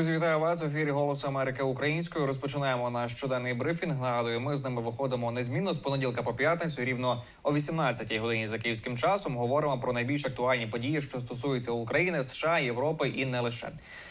Друзі, вітаю вас в ефірі Голосу Америки українською. Розпочинаємо наш щоденний брифінг. Нагадую, ми з ними виходимо незмінно з понеділка по п'ятницю, рівно о 18-й годині за київським часом. Говоримо про найбільш актуальні події, що стосуються України, США, Європи і не лише.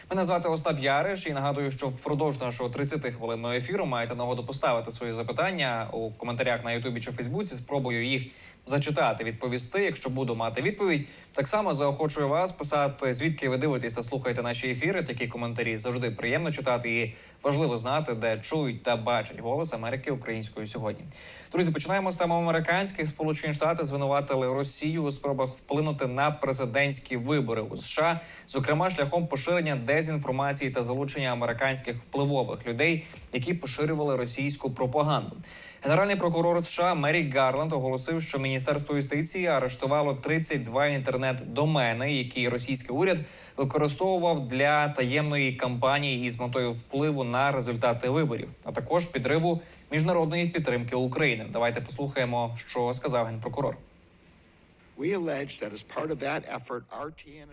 Мене звати Остап Яриш і нагадую, що впродовж нашого 30 хвилинного ефіру маєте нагоду поставити свої запитання у коментарях на Ютубі чи Фейсбуці. Спробую їх зачитати, відповісти. Якщо буду мати відповідь, так само заохочую вас писати, звідки ви дивитесь та слухаєте наші ефіри. Такі коментарі завжди приємно читати і важливо знати, де чують та бачать голос Америки українською сьогодні. Друзі, починаємо з теми американських. Сполучені Штати звинуватили Росію у спробах вплинути на президентські вибори у США, зокрема шляхом поширення дезінформації та залучення американських впливових людей, які поширювали російську пропаганду. Генеральний прокурор США Мері Гарланд оголосив, що міністерство юстиції арештувало 32 інтернет-домени, які російський уряд використовував для таємної кампанії із метою впливу на результати виборів, а також підриву міжнародної підтримки України. Давайте послухаємо, що сказав генпрокурор.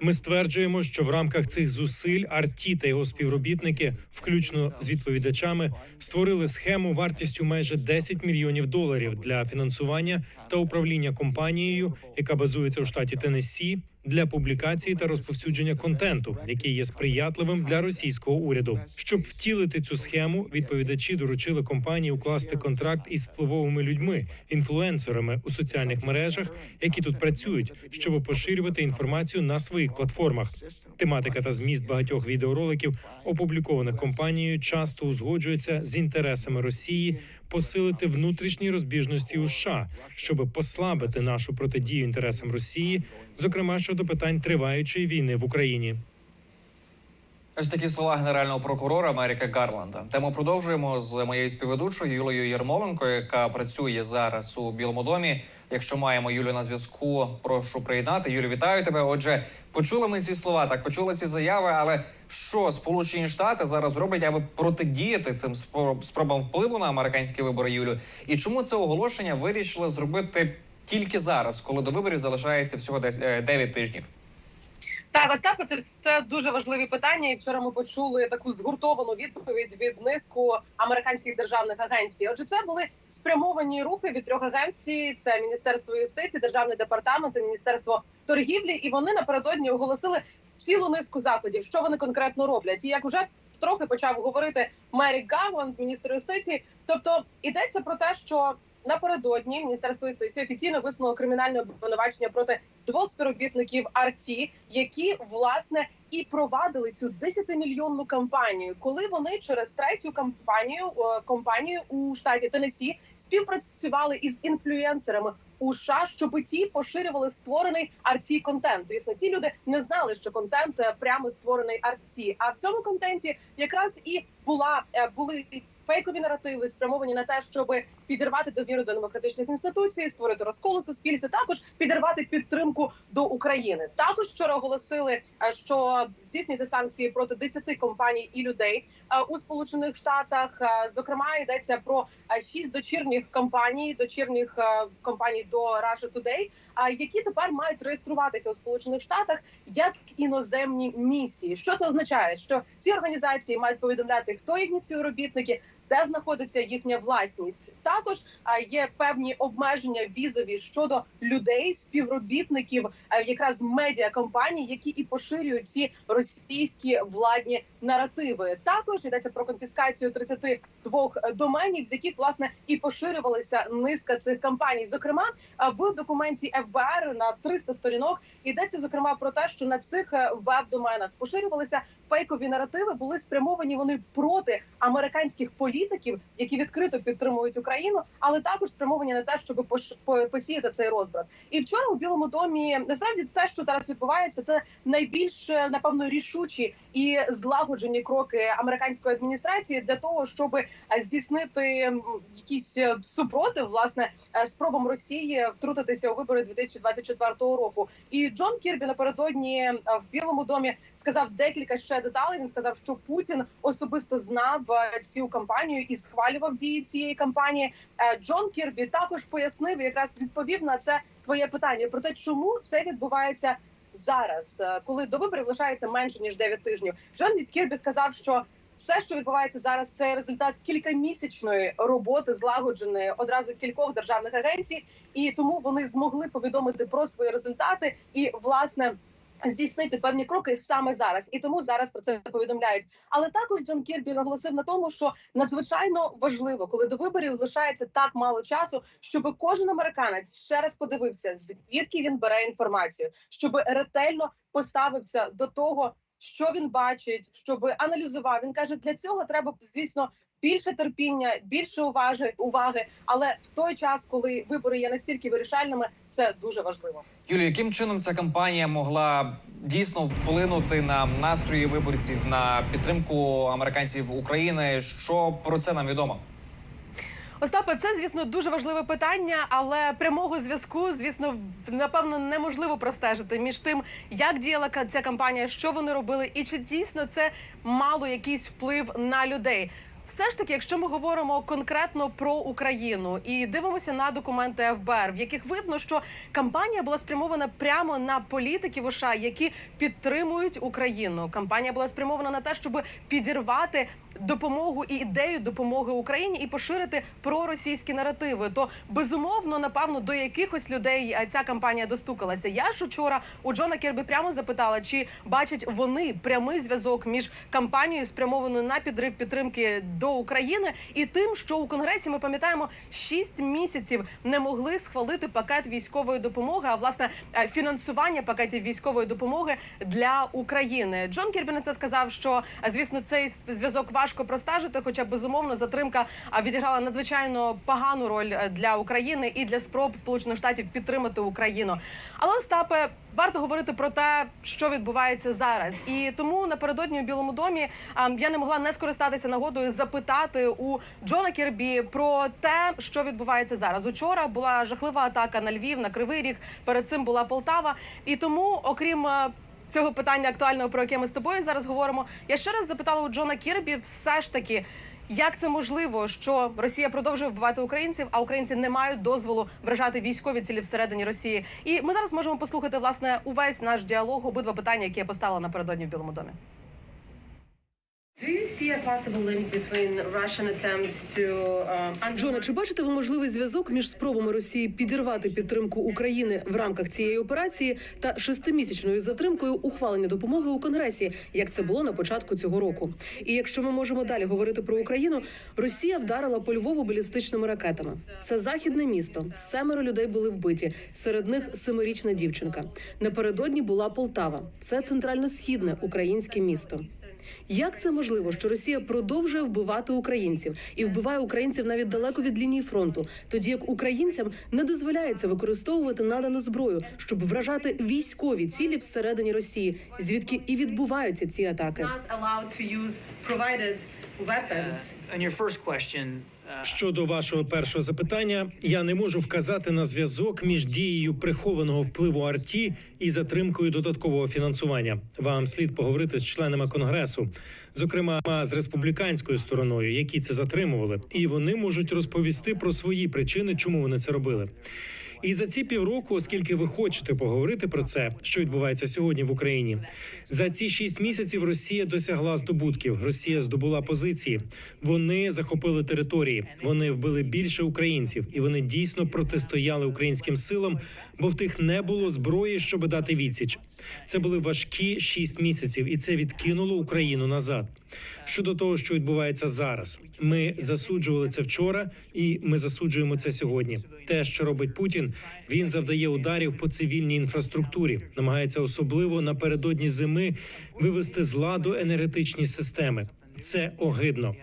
Ми стверджуємо, що в рамках цих зусиль Арті та його співробітники, включно з відповідачами, створили схему вартістю майже 10 мільйонів доларів для фінансування та управління компанією, яка базується у штаті Теннессі, для публікації та розповсюдження контенту, який є сприятливим для російського уряду. Щоб втілити цю схему, відповідачі доручили компанії укласти контракт із впливовими людьми, інфлюенсерами у соціальних мережах, які тут працюють, щоб поширювати інформацію на своїх платформах. Тематика та зміст багатьох відеороликів, опублікованих компанією, часто узгоджується з інтересами Росії посилити внутрішні розбіжності у США, щоб послабити нашу протидію інтересам Росії, зокрема щодо питань триваючої війни в Україні. Ось такі слова генерального прокурора Америка Гарланда. Тему продовжуємо з моєю співведучою Юлією Єрмоленко, яка працює зараз у Білому домі. Якщо маємо Юлю на зв'язку, прошу приєднати. Юлю, вітаю тебе. Отже, почули ми ці слова, так почули ці заяви. Але що Сполучені Штати зараз роблять, аби протидіяти цим спро- спробам впливу на американські вибори, Юлю? І чому це оголошення вирішили зробити тільки зараз, коли до виборів залишається всього десь е, 9 тижнів? Так, Остапе, це все дуже важливі питання. І вчора ми почули таку згуртовану відповідь від низку американських державних агенцій. Отже, це були спрямовані рухи від трьох агенцій: це Міністерство юстиції, Державний департамент і Міністерство торгівлі. І вони напередодні оголосили цілу низку заходів, що вони конкретно роблять. І як уже трохи почав говорити Мері Гарланд, міністр юстиції. Тобто йдеться про те, що напередодні Міністерство юстиції офіційно висунуло кримінальне обвинувачення проти двох співробітників Арті, які власне і провадили цю 10-мільйонну кампанію, коли вони через третю кампанію е, компанію у штаті Теннессі співпрацювали із інфлюенсерами. У США, щоб ті поширювали створений арті контент. Звісно, ті люди не знали, що контент е, прямо створений арті. А в цьому контенті якраз і була е, були фейкові наративи, спрямовані на те, щоб підірвати довіру до демократичних інституцій, створити розкол у суспільстві, також підірвати підтримку до України. Також вчора оголосили, е, що здійснюються санкції проти 10 компаній і людей е, у Сполучених Штатах. Е, Зокрема, йдеться про шість дочірніх компаній, дочірніх компаній до Russia Today, які тепер мають реєструватися у Сполучених Штатах як іноземні місії. Що це означає? Що ці організації мають повідомляти, хто їхні співробітники. Де знаходиться їхня власність? Також є певні обмеження візові щодо людей, співробітників якраз медіакомпаній, які і поширюють ці російські владні наративи. Також йдеться про конфіскацію 32 доменів, з яких власне і поширювалася низка цих кампаній. Зокрема, в документі ФБР на 300 сторінок йдеться зокрема про те, що на цих е, веб-доменах поширювалися фейкові наративи, були спрямовані вони проти американських політиків, які відкрито підтримують Україну, але також спрямовані на те, щоб посіяти цей розбрат. І вчора у Білому домі насправді те, що зараз відбувається, це найбільш е, напевно рішучі і злагоджені кроки американської адміністрації для того, щоб е, здійснити якісь е, супротив власне спробам Росії втрутитися у вибори 2024 року. І Джон Кірбі напередодні в Білому домі сказав декілька ще деталей. Він сказав, що Путін особисто знав цю кампанію і схвалював дії цієї кампанії. Е, Джон Кірбі також пояснив, якраз відповів на це твоє питання про те, чому це відбувається зараз, е, коли до виборів лишається менше ніж 9 тижнів, Джон Кірбі сказав, що все, що відбувається зараз, це результат кількамісячної роботи, злагодженої одразу кількох державних агенцій, і тому вони змогли повідомити про свої результати і власне. Здійснити певні кроки саме зараз, і тому зараз про це повідомляють. Але також Джон Кірбі наголосив на тому, що надзвичайно важливо, коли до виборів лишається так мало часу, щоб кожен американець ще раз подивився, звідки він бере інформацію, щоб ретельно поставився до того, що він бачить, щоб аналізував. Він каже, для цього треба звісно. Більше терпіння, більше уваги, уваги, але в той час, коли вибори є настільки вирішальними, це дуже важливо. Юлію, яким чином ця кампанія могла дійсно вплинути на настрої виборців на підтримку американців України? Що про це нам відомо? Остапе, це звісно дуже важливе питання, але прямого зв'язку, звісно, напевно, неможливо простежити між тим, як діяла ця кампанія, що вони робили, і чи дійсно це мало якийсь вплив на людей. Все ж таки, якщо ми говоримо конкретно про Україну і дивимося на документи ФБР, в яких видно, що кампанія була спрямована прямо на політиків США, які підтримують Україну. Кампанія була спрямована на те, щоб підірвати допомогу і ідею допомоги Україні і поширити проросійські наративи. То безумовно, напевно, до якихось людей е, ця кампанія достукалася. Я ж учора у Джона Кербі прямо запитала, чи бачать вони прямий зв'язок між кампанією, спрямованою на підрив підтримки до України, і тим, що у конгресі ми пам'ятаємо, шість місяців не могли схвалити пакет військової допомоги, а власне е, фінансування пакетів військової допомоги для України. Джон Кірбі на це сказав, що е, звісно цей зв'язок важко простежити, хоча безумовно затримка відіграла надзвичайно погану роль е, для України і для спроб Сполучених Штатів підтримати Україну. Але Остапе. Варто говорити про те, що відбувається зараз, і тому напередодні у Білому домі я не могла не скористатися нагодою запитати у Джона Кірбі про те, що відбувається зараз. Учора була жахлива атака на Львів, на Кривий Ріг. Перед цим була Полтава. І тому, окрім е, цього питання актуального, про яке ми з тобою зараз говоримо, я ще раз запитала у Джона Кірбі, все ж таки. Як це можливо, що Росія продовжує вбивати українців, а українці не мають дозволу вражати військові цілі всередині Росії? І ми зараз можемо послухати власне увесь наш діалог, обидва питання, які я поставила напередодні в Білому домі. Джона, чи бачите ви можливий зв'язок між спробами Росії підірвати підтримку України в рамках цієї операції та шестимісячною затримкою ухвалення допомоги у Конгресі, як це було на початку цього року? І якщо ми можемо далі говорити про Україну, Росія вдарила по Львову балістичними ракетами. Це західне місто. Семеро людей були вбиті. Серед них семирічна дівчинка. Напередодні була Полтава. Це центрально-східне українське місто. Як це можливо, що Росія продовжує вбивати українців і вбиває українців навіть далеко від лінії фронту, тоді як українцям не дозволяється використовувати надану зброю, щоб вражати військові цілі всередині Росії, звідки і відбуваються ці атаки? Щодо вашого першого запитання, я не можу вказати на зв'язок між дією прихованого впливу арті і затримкою додаткового фінансування. Вам слід поговорити з членами конгресу, зокрема з республіканською стороною, які це затримували, і вони можуть розповісти про свої причини, чому вони це робили. І за ці півроку, оскільки ви хочете поговорити про це, що відбувається сьогодні в Україні, за ці шість місяців Росія досягла здобутків. Росія здобула позиції. Вони захопили території. Вони вбили більше українців, і вони дійсно протистояли українським силам, бо в тих не було зброї, щоб дати відсіч. Це були важкі шість місяців, і це відкинуло Україну назад. Щодо того, що відбувається зараз, ми засуджували це вчора, і ми засуджуємо це сьогодні. Те, що робить Путін, він завдає ударів по цивільній інфраструктурі, намагається особливо напередодні зими вивести з ладу енергетичні системи. Це огидно.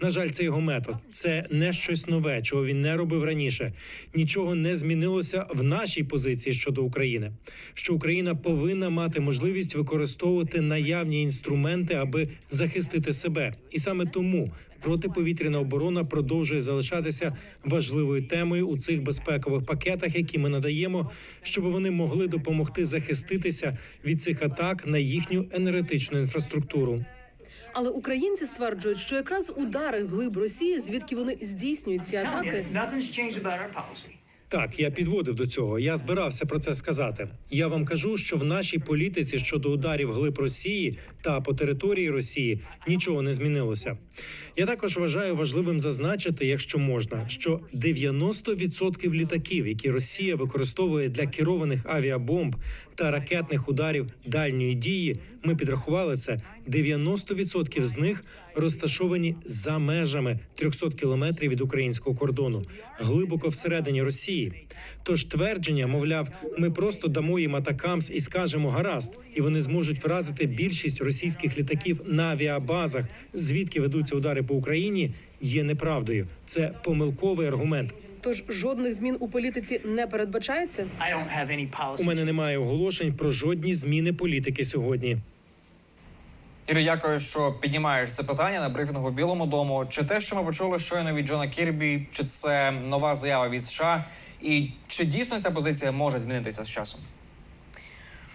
На жаль, це його метод. Це не щось нове, чого він не робив раніше. Нічого не змінилося в нашій позиції щодо України. Що Україна повинна мати можливість використовувати наявні інструменти, аби захистити себе, і саме тому протиповітряна оборона продовжує залишатися важливою темою у цих безпекових пакетах, які ми надаємо, щоб вони могли допомогти захиститися від цих атак на їхню енергетичну інфраструктуру. Але українці стверджують, що якраз удари в глиб Росії, звідки вони здійснюють ці атаки. Так, я підводив до цього. Я збирався про це сказати. Я вам кажу, що в нашій політиці щодо ударів глиб Росії та по території Росії нічого не змінилося. Я також вважаю важливим зазначити, якщо можна, що 90% літаків, які Росія використовує для керованих авіабомб та ракетних ударів дальньої дії, ми підрахували це. 90% з них розташовані за межами 300 кілометрів від українського кордону, глибоко всередині Росії. Тож твердження, мовляв, ми просто дамо їм атакамс і скажемо гаразд, і вони зможуть вразити більшість російських літаків на авіабазах, звідки ведуться удари по Україні, є неправдою. Це помилковий аргумент. Тож жодних змін у політиці не передбачається. У мене немає оголошень про жодні зміни політики сьогодні. Юрій, дякую, що піднімаєш це питання на брифінгу в Білому дому. Чи те, що ми почули щойно від Джона Кірбі, чи це нова заява від США? І чи дійсно ця позиція може змінитися з часом?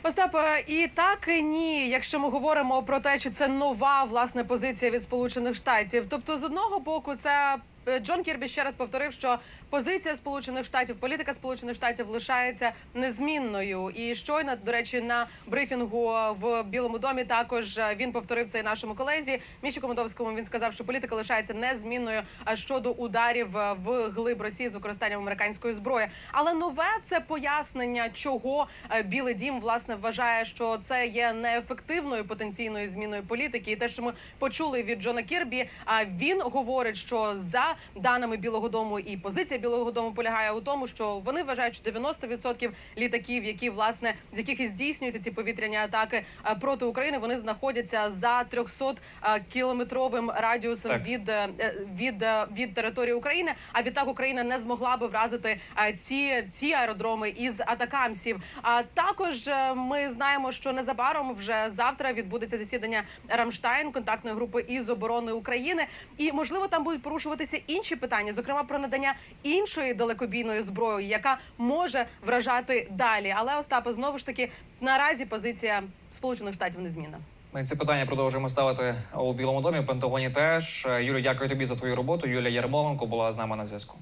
Остап, е, і так і ні, якщо ми говоримо про те, чи це нова власне позиція від Сполучених Штатів. Тобто, з одного боку, це е, Джон Кірбі ще раз повторив, що позиція Сполучених Штатів, політика Сполучених Штатів лишається незмінною. І щойно, до речі, на брифінгу в Білому домі також е, він повторив це і нашому колезі Міші Комодовському. Він сказав, що політика лишається незмінною щодо ударів е, в глиб Росії з використанням американської зброї. Але нове це пояснення, чого е, Білий Дім власне вважає, що це є неефективною потенційною зміною політики. І те, що ми почули від Джона Кірбі, він говорить, що за даними Білого Дому і позиція Білого Дому полягає у тому, що вони вважають, що 90% літаків, які власне з яких і здійснюються ці повітряні атаки е, проти України, вони знаходяться за 300 е, кілометровим радіусом Так. від е, е, від, від території України. А відтак Україна не змогла би вразити ці, ці аеродроми із атакамсів. А також ми знаємо, що незабаром вже завтра відбудеться засідання Рамштайн контактної групи із оборони України, і можливо там будуть порушуватися інші питання, зокрема про надання іншої далекобійної зброї, яка може вражати далі. Але Остапе, знову ж таки наразі позиція Сполучених Штатів незмінна. Ми ці питання продовжуємо ставити у Білому домі. В Пентагоні теж. Юлю, дякую тобі за твою роботу. Юлія Ярмоленко була з нами на зв'язку.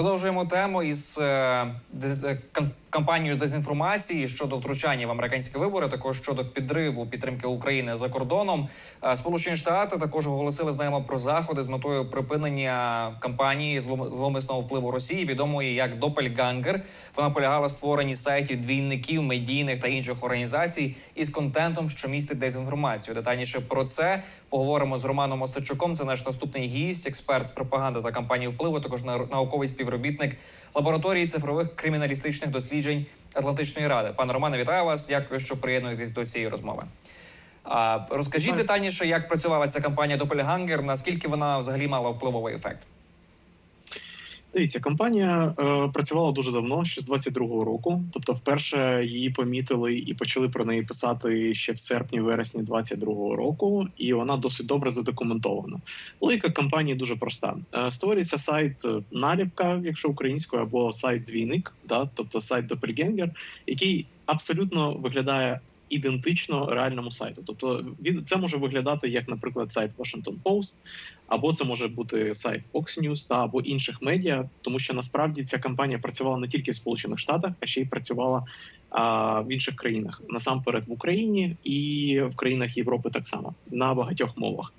Продовжуємо тему із е, е, кам- кампанією з дезінформації щодо втручання в американські вибори, також щодо підриву підтримки України за кордоном. Е, Сполучені Штати також оголосили знаємо про заходи з метою припинення кампанії зломисного впливу Росії, відомої як Допельгангер. Вона полягала в створенні сайтів двійників, медійних та інших організацій із контентом, що містить дезінформацію. Детальніше про це поговоримо з Романом Осадчуком. Це наш наступний гість, експерт з пропаганди та кампанії впливу, також нау- науковий співробітник лабораторії цифрових криміналістичних досліджень Атлантичної ради. Пане Романе, вітаю вас. Дякую, що приєднуєтесь до цієї розмови. А розкажіть Так. детальніше, як працювала ця кампанія Допельгангер, наскільки вона взагалі мала впливовий ефект? Дивіться, компанія е, працювала дуже давно, ще з 22-го року. Тобто, вперше її помітили і почали про неї писати ще в серпні-вересні 22-го року, і вона досить добре задокументована. Логіка компанії дуже проста: Е, створюється сайт е, наліпка, якщо українською, або сайт двійник, да, тобто сайт Doppelganger, який абсолютно виглядає. Ідентично реальному сайту, тобто він це може виглядати як, наприклад, сайт Washington Post, або це може бути сайт Fox News та або інших медіа, тому що насправді ця кампанія працювала не тільки в Сполучених Штатах, а ще й працювала а, в інших країнах насамперед в Україні і в країнах Європи так само на багатьох мовах.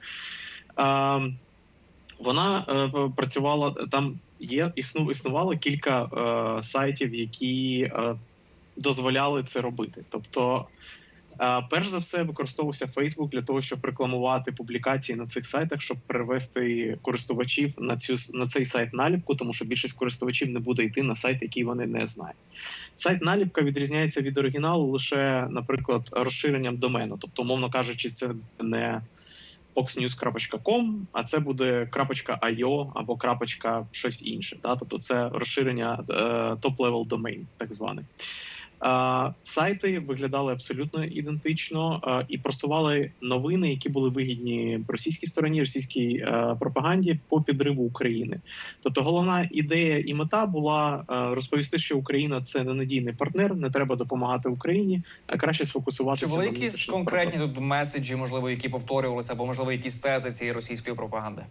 А, вона е, працювала там. Є існу, існувало кілька е, сайтів, які е, дозволяли це робити. Тобто, перш за все, використовувався Facebook для того, щоб рекламувати публікації на цих сайтах, щоб перевести користувачів на цю на цей сайт наліпку, тому що більшість користувачів не буде йти на сайт, який вони не знають. Сайт наліпка відрізняється від оригіналу лише, наприклад, розширенням домену. Тобто, умовно кажучи, це не foxnews.com, а це буде .io або крапочка щось інше. Да? Тобто це розширення топ-левел domain, так званий. Сайти виглядали абсолютно ідентично і просували новини, які були вигідні російській стороні, російській е, пропаганді по підриву України. Тобто, головна ідея і мета була е, розповісти, що Україна це ненадійний партнер, не треба допомагати Україні, а краще сфокусуватися. Чи були якісь конкретні тут меседжі, можливо, які повторювалися, або можливо якісь тези цієї російської пропаганди?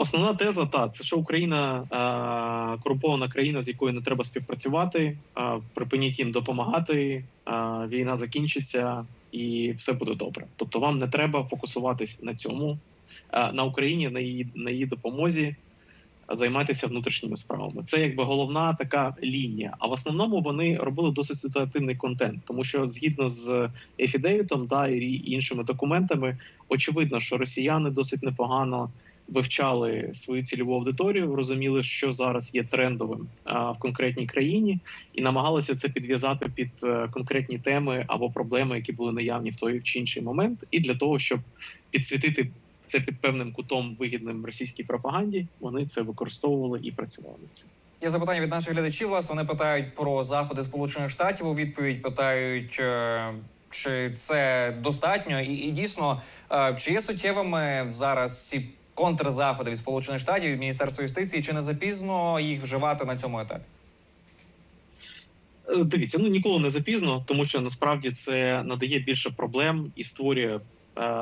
Основна теза та це що Україна е, корумпована країна, з якою не треба співпрацювати. Е, припиніть їм допомагати. Е, війна закінчиться і все буде добре. Тобто, вам не треба фокусуватись на цьому, е, на Україні, на її на її допомозі, займатися внутрішніми справами. Це якби головна така лінія. А в основному вони робили досить ситуативний контент, тому що згідно з Ефідевітом да і іншими документами, очевидно, що росіяни досить непогано вивчали свою цільову аудиторію, розуміли, що зараз є трендовим в конкретній країні, і намагалися це підв'язати під е, конкретні теми або проблеми, які були наявні в той чи інший момент, і для того, щоб підсвітити це під певним кутом вигідним російській пропаганді, вони це використовували і працювали над цим. Є запитання від наших глядачів. Власне, вони питають про заходи Сполучених Штатів. У відповідь питають, е, чи це достатньо, і, і дійсно, е, чи є суттєвими зараз ці контрзаходи від Сполучених Штатів від Міністерства юстиції, чи не запізно їх вживати на цьому етапі? Е, Дивіться, ну ніколи не запізно, тому що насправді це надає більше проблем і створює е,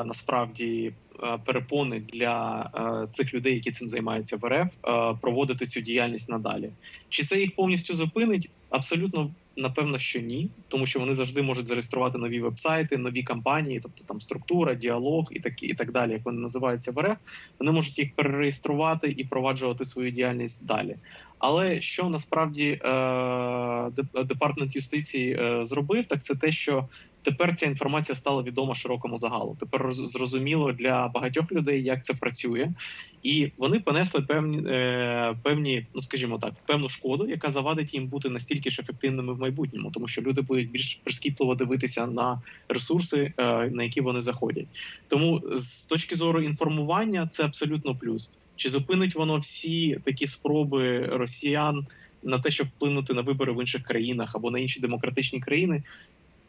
насправді е, перепони для е, цих людей, які цим займаються в РФ, е, проводити цю діяльність надалі. Чи це їх повністю зупинить? Абсолютно напевно, що ні, тому що вони завжди можуть зареєструвати нові вебсайти, нові кампанії, тобто там структура, діалог і такі, і так далі, як вони називаються в РФ. Вони можуть їх перереєструвати і проваджувати свою діяльність далі. Але що насправді е, департамент юстиції е, зробив, так це те, що тепер ця інформація стала відома широкому загалу. Тепер зрозуміло для багатьох людей, як це працює, і вони понесли певні, е, певні, ну скажімо так, певну шкоду, яка завадить їм бути настільки ж ефективними в майбутньому, тому що люди будуть більш прискіпливо дивитися на ресурси, на які вони заходять. Тому з точки зору інформування, це абсолютно плюс. Чи зупинить воно всі такі спроби росіян на те, щоб вплинути на вибори в інших країнах або на інші демократичні країни?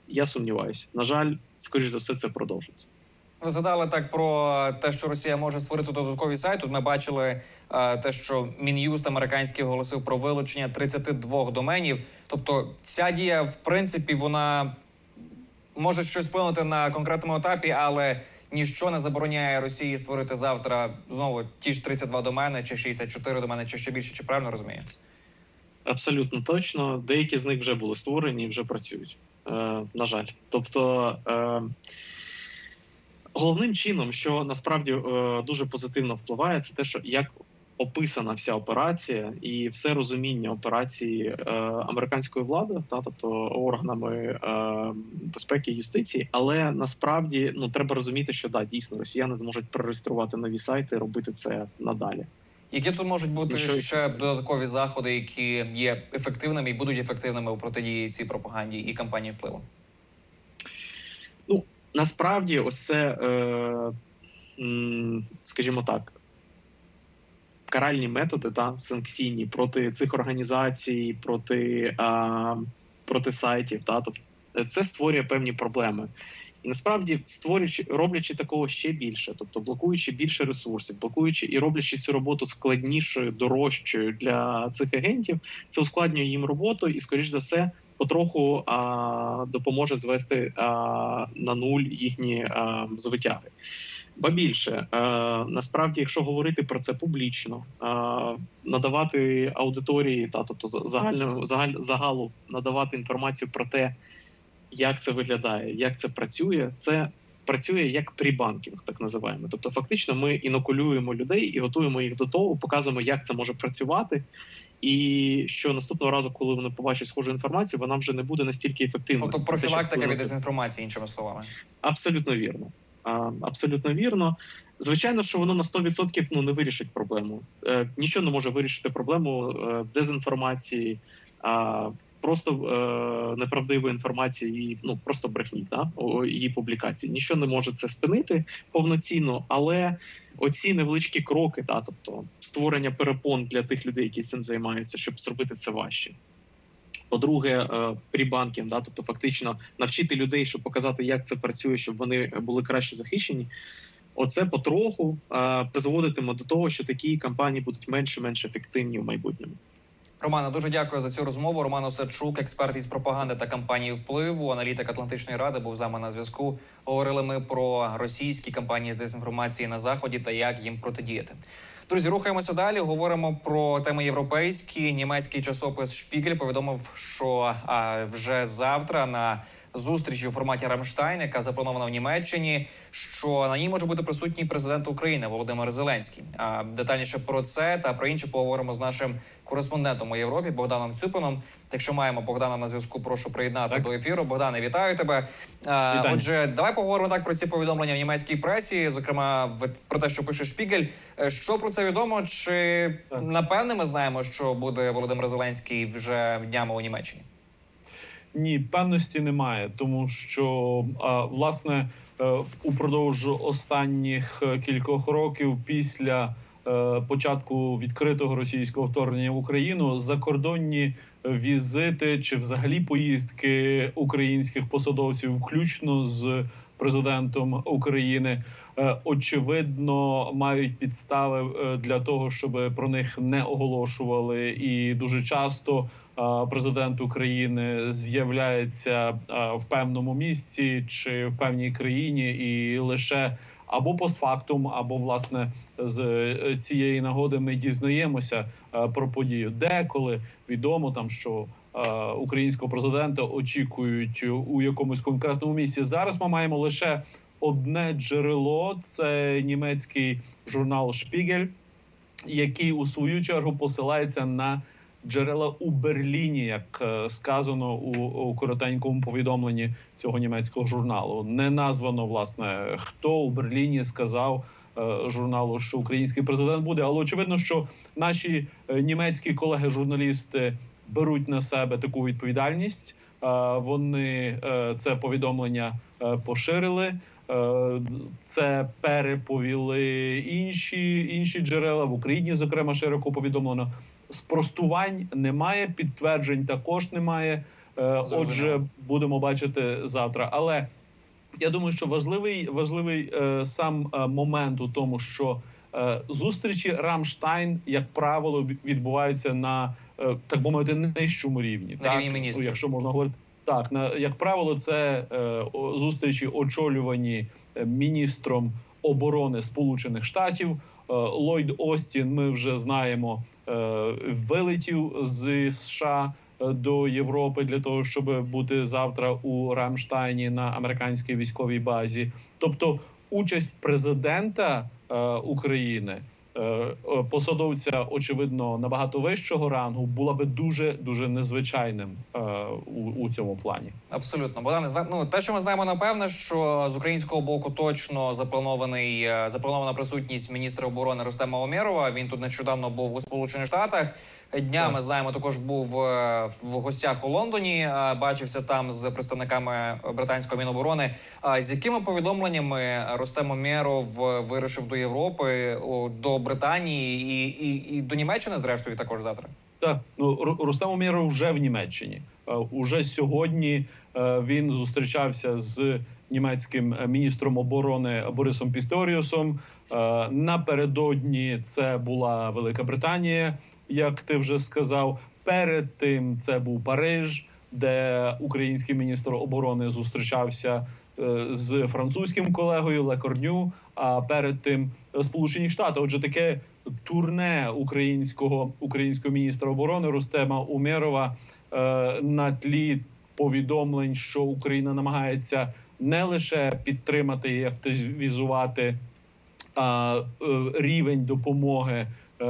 Я сумніваюся. На жаль, скоріш за все, це продовжиться. Ви згадали так про те, що Росія може створити додатковий сайт. Тут ми бачили е, те, що Мін'юст американський оголосив про вилучення 32 доменів. Тобто, ця дія, в принципі, вона може щось вплинути на конкретному етапі, але ніщо не забороняє Росії створити завтра знову ті ж 32 домени, чи 64 домени, чи ще більше, чи правильно розумію? Абсолютно точно. Деякі з них вже були створені і вже працюють. Е, на жаль. Тобто. Е, Головним чином, що насправді е, дуже позитивно впливає, це те, що як описана вся операція і все розуміння операції е, американської влади, та тобто органами е, безпеки і юстиції, але насправді ну треба розуміти, що да, дійсно росіяни зможуть перереєструвати нові сайти, робити це надалі. Які тут можуть бути що ще це? додаткові заходи, які є ефективними і будуть ефективними у протидії цій пропаганді і кампанії впливу? Ну насправді, ось це, е, скажімо так, каральні методи та санкційні проти цих організацій, проти, а, проти сайтів. Та, тобто це створює певні проблеми. І насправді створюючи, роблячи такого ще більше, тобто блокуючи більше ресурсів, блокуючи і роблячи цю роботу складнішою, дорожчою для цих агентів, це ускладнює їм роботу і, скоріш за все, потроху а, допоможе звести а, на нуль їхні а, звитяги. Ба більше е, насправді, якщо говорити про це публічно, е, надавати аудиторії, та тобто за- загальному загаль, загалу надавати інформацію про те, як це виглядає, як це працює, це працює як прибанкінг, так називаємо. Тобто, фактично, ми інокулюємо людей і готуємо їх до того, показуємо, як це може працювати. І що наступного разу, коли вони побачать схожу інформацію, вона вже не буде настільки ефективною. Тобто профілактика від дезінформації, іншими словами. Абсолютно вірно. Абсолютно вірно. Звичайно, що воно на 100% ну, не вирішить проблему. Е, нічого не може вирішити проблему е, дезінформації, а, просто е, неправдивої інформації, і, ну просто брехні, та, її публікації. Нічого не може це спинити повноцінно, але оці невеличкі кроки, та, тобто створення перепон для тих людей, які цим займаються, щоб зробити це важче. По-друге, е, прибанкінг, да, тобто фактично навчити людей, щоб показати, як це працює, щоб вони були краще захищені. Оце потроху е, призводитиме до того, що такі кампанії будуть менше менш ефективні в майбутньому. Романе, дуже дякую за цю розмову. Роман Осадчук, експерт із пропаганди та кампанії впливу, аналітик Атлантичної ради, був з нами на зв'язку. Говорили ми про російські кампанії з дезінформації на заході та як їм протидіяти. Друзі, рухаємося далі. Говоримо про теми європейські. Німецький часопис Шпігель повідомив, що а, вже завтра на зустрічі у форматі Рамштайн, яка запланована в Німеччині, що на ній може бути присутній президент України Володимир Зеленський. А детальніше про це та про інше поговоримо з нашим кореспондентом у Європі Богданом Цюпином. Якщо маємо Богдана на зв'язку, прошу приєднати Так. до ефіру. Богдане, вітаю тебе. А, отже, давай поговоримо так про ці повідомлення в німецькій пресі, зокрема про те, що пише Шпігель. Е, Що про це відомо? Чи Так. напевне ми знаємо, що буде Володимир Зеленський вже днями у Німеччині? Ні, певності немає, тому що власне е, упродовж останніх е, кількох років після е, початку відкритого російського вторгнення в Україну закордонні візити чи взагалі поїздки українських посадовців, включно з президентом України, очевидно мають підстави для того, щоб про них не оголошували, і дуже часто президент України з'являється в певному місці чи в певній країні, і лише або постфактум, або власне з е, цієї нагоди ми дізнаємося про подію. Деколи відомо там, що українського президента очікують у якомусь конкретному місці. Зараз ми маємо лише одне джерело: це німецький журнал Шпігель, який у свою чергу посилається на джерела у Берліні, як е, сказано у, у коротенькому повідомленні цього німецького журналу. Не названо власне хто у Берліні сказав. е, Журналу, що український президент буде, але очевидно, що наші е, німецькі колеги-журналісти беруть на себе таку відповідальність. Вони це повідомлення поширили. Це переповіли інші інші джерела в Україні. Зокрема, широко повідомлено. Спростувань немає, підтверджень також немає. Е, Зрозуміло. Отже, будемо бачити завтра. Але я думаю, що важливий важливий е, сам е, момент у тому, що зустрічі Рамштайн, як правило, відбуваються на так би мовити нижчому рівні. На так? рівні міністрів. Якщо можна говорити. Так, на як правило, це е, зустрічі очолювані міністром оборони Сполучених Штатів. Е, Ллойд Остін, ми вже знаємо, вилетів з США е, до Європи для того, щоб бути завтра у Рамштайні на американській військовій базі. Тобто, участь президента е, України. Е, е, Посадовця, очевидно, набагато вищого рангу була би дуже дуже незвичайним е, у, у цьому плані. Абсолютно, Богдане, ну те, що ми знаємо, напевне, що з українського боку точно запланований запланована присутність міністра оборони Рустема Омєрова. Він тут нещодавно був у Сполучених Штатах. Днями Так. знаємо, також був е, в гостях у Лондоні. е, Бачився там з представниками британської міноборони. З якими повідомленнями Рустем Омєров вирушив до Європи, до Британії і, і, і до Німеччини, зрештою, також завтра. Так, ну Ру- Рустем Умєров вже в Німеччині. Е, Уже сьогодні він зустрічався з німецьким міністром оборони Борисом Пісторіусом. Напередодні це була Велика Британія, як ти вже сказав. Перед тим це був Париж, де український міністр оборони зустрічався е, з французьким колегою Лекорню. А перед тим е, Сполучені Штати. Отже, таке турне українського українського міністра оборони Рустема Умєрова е, на тлі повідомлень, що Україна намагається не лише підтримати і активізувати рівень допомоги. Е,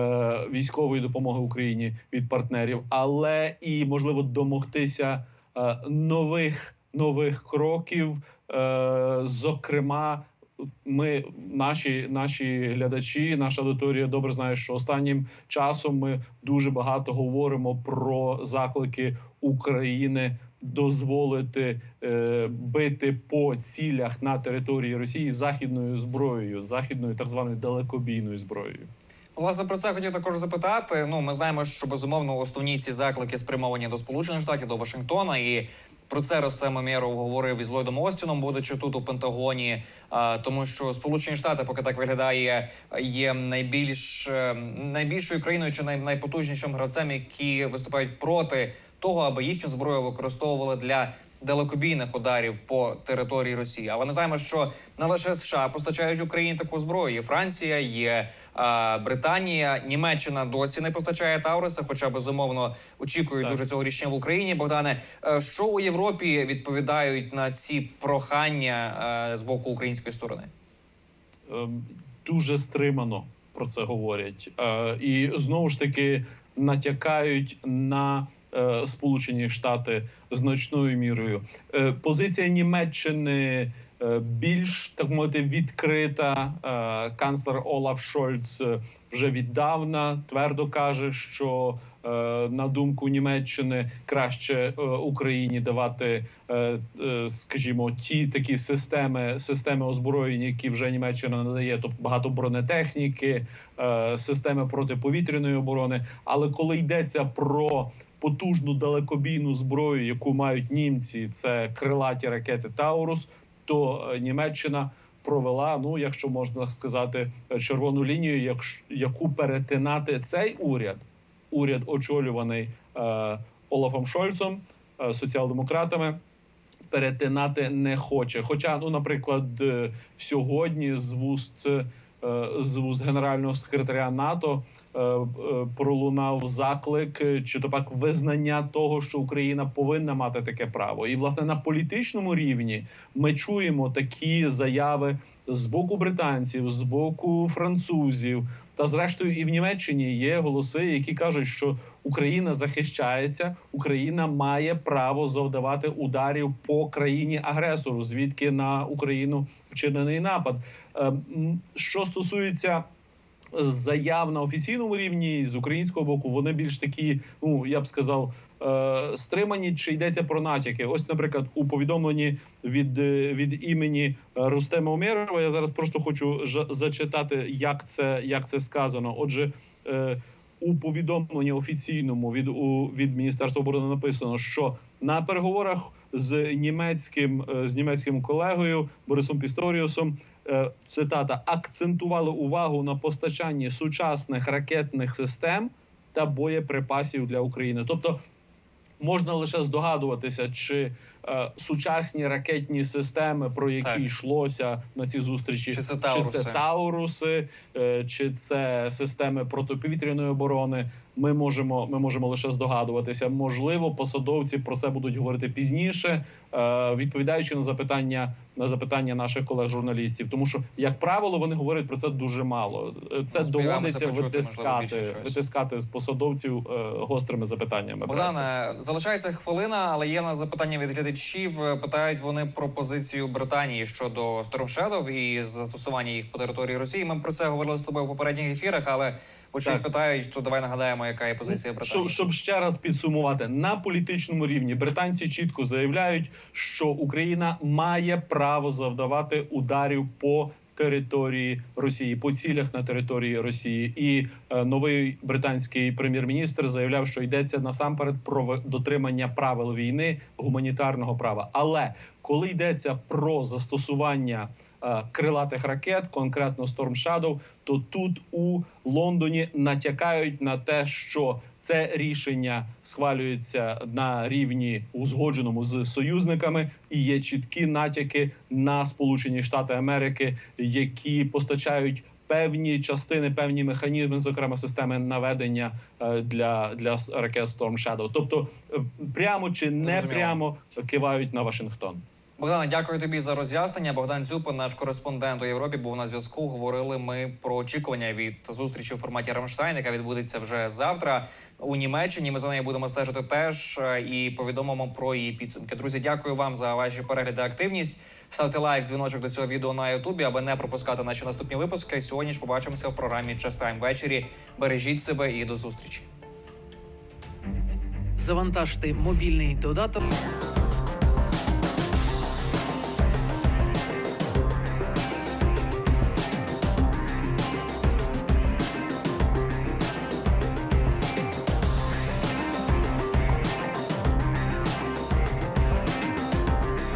Військової допомоги Україні від партнерів, але і можливо домогтися е, нових нових кроків. Е, Зокрема, ми наші, наші глядачі, наша аудиторія добре знає, що останнім часом ми дуже багато говоримо про заклики України дозволити е, бити по цілях на території Росії західною зброєю, західною так званою далекобійною зброєю. Власне, про це хотів також запитати. Ну, ми знаємо, що безумовно основні ці заклики спрямовані до Сполучених Штатів, до Вашингтона, і про це Ростем Амєров говорив із Ллойдом Остіном, будучи тут у Пентагоні. Тому що Сполучені Штати, поки так виглядає, є найбільш е, найбільшою країною чи найпотужнішим гравцем, які виступають проти того, аби їхню зброю використовували для далекобійних ударів по території Росії. Але ми знаємо, що не лише США постачають Україні таку зброю. Є Франція, є е, Британія, Німеччина досі не постачає Тауруса, хоча безумовно очікують Так. дуже цього рішення в Україні. Богдане, е, що у Європі відповідають на ці прохання е, з боку української сторони? Ем, дуже стримано про це говорять, Е, і знову ж таки натякають на е, Сполучені Штати значною мірою. Е, Позиція Німеччини е, більш так мовити відкрита. Е, Канцлер Олаф Шольц е, вже віддавна твердо каже, що е, на думку Німеччини краще е, Україні давати, е, е, скажімо, ті такі системи, системи озброєння, які вже Німеччина надає, тобто багато бронетехніки, е, системи протиповітряної оборони. Але коли йдеться про потужну далекобійну зброю, яку мають німці, це крилаті ракети Таурус, то е, Німеччина провела, ну якщо можна сказати, червону лінію, яку перетинати цей уряд, уряд очолюваний е, Олафом Шольцом, е, соціал-демократами. Перетинати не хоче. Хоча, ну, наприклад, е, сьогодні з вуст е, з вуст генерального секретаря НАТО пролунав заклик е, чи то пак визнання того, що Україна повинна мати таке право, і власне на політичному рівні ми чуємо такі заяви з боку британців, з боку французів. Та зрештою, і в Німеччині є голоси, які кажуть, що Україна захищається, Україна має право завдавати ударів по країні агресору, звідки на Україну вчинений напад. Е, Що стосується заяв на офіційному рівні з українського боку, вони більш такі, ну я б сказав, е, стримані. Чи йдеться про натяки? Ось, наприклад, у повідомленні від, е, від імені е, Рустема Умєрова, я зараз просто хочу зачитати, як це, як це сказано. Отже. У повідомленні офіційному від у від міністерства оборони написано, що на переговорах з німецьким з німецьким колегою Борисом Пісторіусом цитата акцентували увагу на постачанні сучасних ракетних систем та боєприпасів для України. Тобто можна лише здогадуватися, чи е, сучасні ракетні системи, про які Так. йшлося на цій зустрічі, Чи це чи Тауруси? це Тауруси, е, чи це системи протиповітряної оборони. Ми можемо, ми можемо лише здогадуватися. Можливо, посадовці про це будуть говорити пізніше, е, відповідаючи на запитання на запитання наших колег-журналістів. Тому що, як правило, вони говорять про це дуже мало. Е, Це доводиться почути, можливо, витискати, витискати з посадовців е, гострими запитаннями. Богдане, залишається хвилина, але є на запитання від глядачів. Питають вони про позицію Британії щодо Storm Shadow і застосування їх по території Росії. Ми про це говорили з тобою в попередніх ефірах, але Так. питають, то давай нагадаємо, яка є позиція Британії. Щоб, щоб ще раз підсумувати на політичному рівні, британці чітко заявляють, що Україна має право завдавати ударів по території Росії, по цілях на території Росії. І е, новий британський прем'єр-міністр заявляв, що йдеться насамперед про дотримання правил війни гуманітарного права. Але коли йдеться про застосування крилатих ракет, конкретно Storm Shadow, то тут у Лондоні натякають на те, що це рішення схвалюється на рівні узгодженому з союзниками, і є чіткі натяки на Сполучені Штати Америки, які постачають. Певні частини, певні механізми, зокрема системи наведення е, для, для ракет Storm Shadow. Тобто е, прямо чи не прямо кивають на Вашингтон. Богдане, дякую тобі за роз'яснення. Богдан Цюпин, наш кореспондент у Європі, був на зв'язку. Говорили ми про очікування від зустрічі у форматі Рамштайн, яка відбудеться вже завтра у Німеччині. Ми за нею будемо стежити теж е, і повідомимо про її підсумки. Друзі, дякую вам за ваші перегляди. Активність. Ставте лайк, дзвіночок до цього відео на Ютубі, аби не пропускати наші наступні випуски. Сьогодні ж побачимося в програмі Час Тайм ввечері. Бережіть себе і до зустрічі. Завантажте мобільний додаток.